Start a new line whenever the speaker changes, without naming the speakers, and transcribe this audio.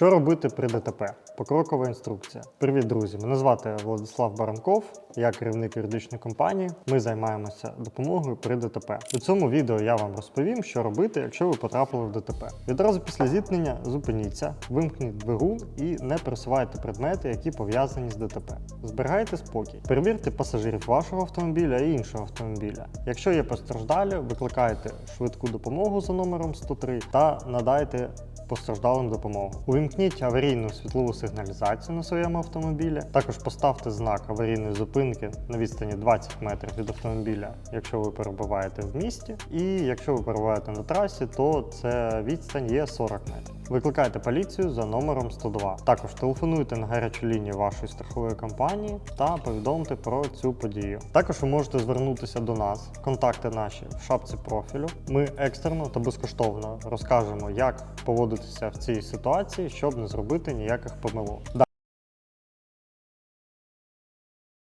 Що робити при ДТП? Покрокова інструкція. Привіт, друзі! Мене звати Владислав Баранков, я керівник юридичної компанії. Ми займаємося допомогою при ДТП. У цьому відео я вам розповім, що робити, якщо ви потрапили в ДТП. Відразу після зіткнення зупиніться, вимкніть двигун і не присувайте предмети, які пов'язані з ДТП. Зберігайте спокій, перевірте пасажирів вашого автомобіля і іншого автомобіля. Якщо є постраждалі, викликайте швидку допомогу за номером 103 та надайте постраждалим допомогу. Увімкніть аварійну світлову сигналізацію на своєму автомобілі. Також поставте знак аварійної зупинки на відстані 20 метрів від автомобіля, якщо ви перебуваєте в місті. І якщо ви перебуваєте на трасі, то це відстань є 40 метрів. Викликайте поліцію за номером 102. Також телефонуйте на гарячу лінію вашої страхової компанії та повідомте про цю подію. Також ви можете звернутися до нас. Контакти наші в шапці профілю. Ми екстерно та безкоштовно розкажемо, як поводитися в цій ситуації, щоб не зробити ніяких помилок.